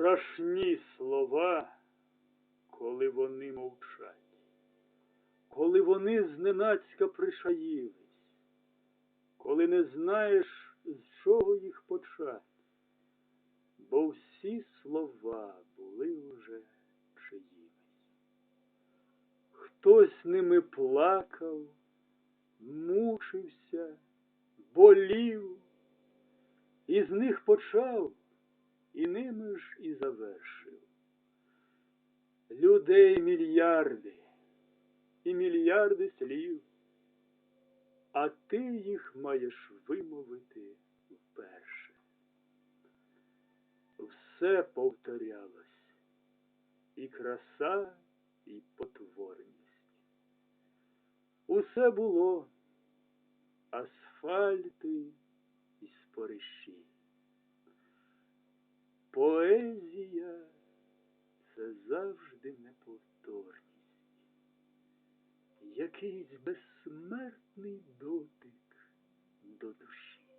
Страшні слова, коли вони мовчать, коли вони зненацька пришаїлись, коли не знаєш, з чого їх почати, бо всі слова були уже чиїмись. Хтось ними плакав, мучився, болів, і з них почав, і ними ж і завершив. Людей мільярди і мільярди слів, а ти їх маєш вимовити вперше. Все повторялось, і краса, і потворність. Усе було асфальти і спориші. Якийсь безсмертний дотик до душі.